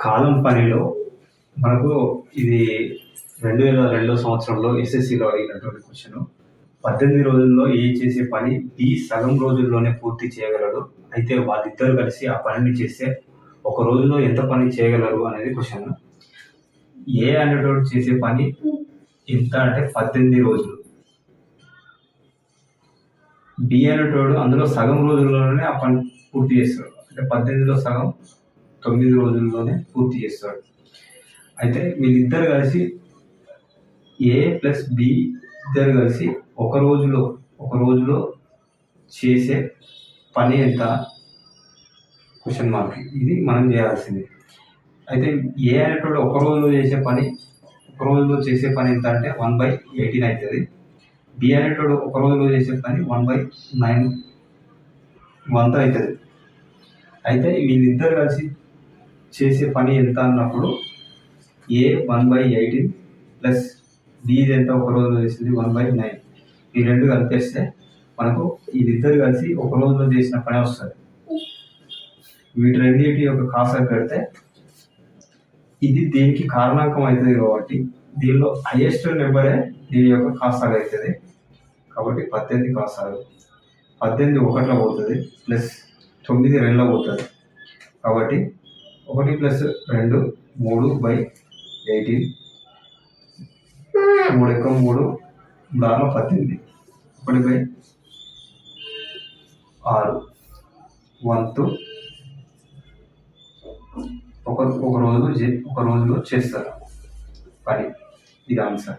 కాలం పనిలో మనకు ఇది రెండు వేల రెండో సంవత్సరంలో ఎస్ఎస్సిలో అడిగినటువంటి క్వశ్చన్ పద్దెనిమిది రోజుల్లో ఏ చేసే పని? బి సగం రోజుల్లోనే పూర్తి చేయగలడు. అయితే వాళ్ళిద్దరు కలిసి ఆ పనిని చేస్తే ఒక రోజులో ఎంత పని చేయగలరు అనేది క్వశ్చన్ ఏ అనేటోడు చేసే పని ఎంత అంటే పద్దెనిమిది రోజులు. బి అనేటోడు అందులో సగం రోజుల్లోనే ఆ పని పూర్తి చేస్తాడు. అంటే పద్దెనిమిదిలో సగం తొమ్మిది రోజుల్లోనే పూర్తి చేస్తాడు అయితే వీళ్ళిద్దరు కలిసి ఏ ప్లస్ బి ఇద్దరు కలిసి ఒక రోజులో ఒక రోజులో చేసే పని ఎంత? క్వశ్చన్ మార్క్ ఇది మనం చేయాల్సింది. అయితే ఏ అనేటోడు ఒక రోజులో చేసే పని ఒక రోజులో చేసే పని ఎంత అంటే వన్ బై ఎయిటీన్ అవుతుంది బి అనేటోడు ఒక రోజులో చేసే పని వన్ బై నైన్ వంత అవుతుంది అయితే వీళ్ళిద్దరు కలిసి చేసే పని ఎంత అన్నప్పుడు A one by eighteen plus బీది ఎంత? ఒక రోజులో చేసింది వన్ బై నైన్ ఈ రెండు కలిపేస్తే మనకు ఇద్దరు కలిసి ఒక రోజులో చేసిన పని వస్తుంది. వీటి రెండింటి యొక్క కాసా పెడితే ఇది దీనికి కారణాంకం అవుతుంది కాబట్టి దీనిలో హైయెస్ట్ నెంబరే దీని యొక్క కాసాగా అవుతుంది. కాబట్టి పద్దెనిమిది కాసాలు. పద్దెనిమిది ఒకటిలో పోతుంది ప్లస్ తొమ్మిది రెండులో పోతుంది. కాబట్టి ఒకటి ప్లస్ రెండు మూడు బై ఎయిటీన్. మూడు ఎక్కువ మూడు దానిలో పద్దెనిమిది. ఒకటి బై ఆరు. వంతు ఒక ఒక రోజు చే- ఒక రోజులో చేస్తారు పని ఇది ఆన్సర్.